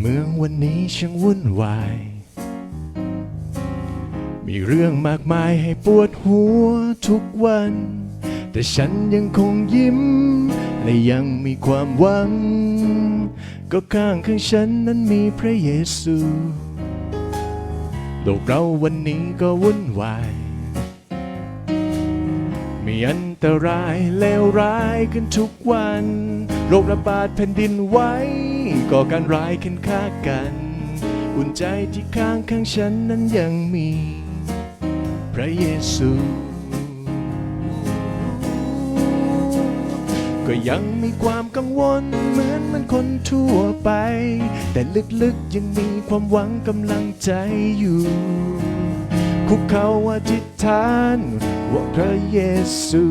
เมืองวันนี้ช่างวุ่นวาย มีเรื่องมากมายให้ปวดหัวทุกวัน แต่ฉันยังคงยิ้ม และยังมีความหวัง ก็ข้างข้างฉันนั้นมีพระเยซูโลกเราวันนี้ก็วุ่นวาย มีอันตรายเลวร้ายกันทุกวัน โรคระบาดแผ่นดินไหว ก่อการร้ายขึ้นฆ่ากันอุ่นใจที่ข้างข้างฉันนั้นยังมี พระเยซู ก็ยังมีความกังวลเหมือนมันคนทั่วไป แต่ลึกๆยังมีความหวังกำลังใจอยู่ คุกเขาอธิษฐานว่าพระเยซู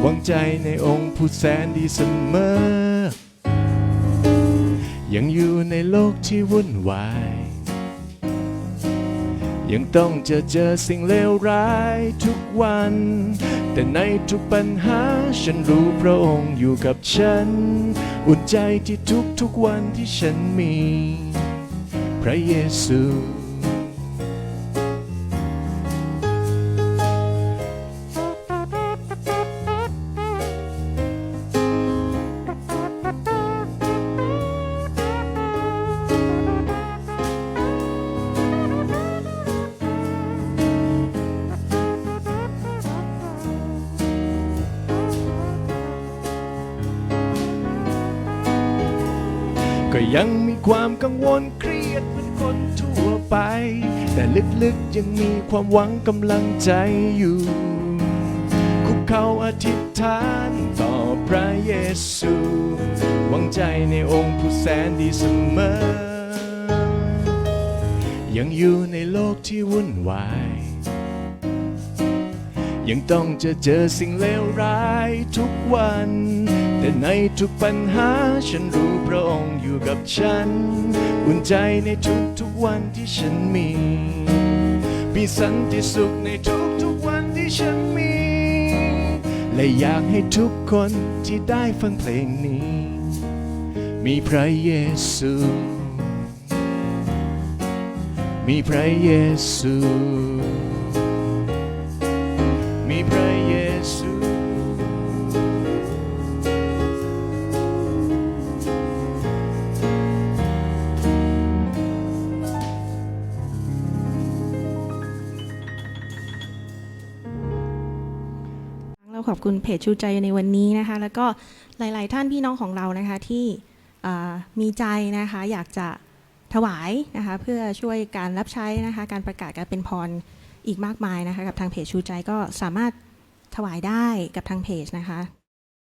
หวังใจในองค์ผู้แสนดีเสมอ ยังอยู่ในโลกที่วุ่นวาย ยังต้องเจอเจอสิ่งเลวร้ายทุกวัน แต่ในทุกปัญหาฉันรู้พระองค์อยู่กับฉัน อุ่นใจที่ทุกทุกวันที่ฉันมี พระเยซู ก็ยังมีความกังวลเครียดเหมือนคนทั่วไป แต่ลึกๆยังมีความหวังกำลังใจอยู่ คุกเขาอธิษฐานต่อพระเยซู หวังใจในองค์ผู้แสนดีเสมอ ยังอยู่ในโลกที่วุ่นวาย ยังต้องจอเจอสิ่งเลวร้ายทุกวัน แต่ในทุกปัญหาฉันรู้พระองค์อยู่กับฉัน อุ่นใจในทุกทุกวันที่ฉันมี มีสันติสุขในทุกทุกๆวันที่ฉันมี และอยากให้ทุกคนที่ได้ฟังเพลงนี้ มีพระเยซู มีพระเยซู มีพระเยซู เราขอบคุณเพจชูใจในวันนี้นะคะ แล้วก็หลาย ๆ ท่านพี่น้องของเรานะคะที่มีใจนะคะอยากจะถวายนะคะเพื่อช่วยการรับใช้นะคะการประกาศการเป็นพรอีกมากมายนะคะกับทางเพจชูใจก็สามารถถวายได้กับทางเพจนะคะ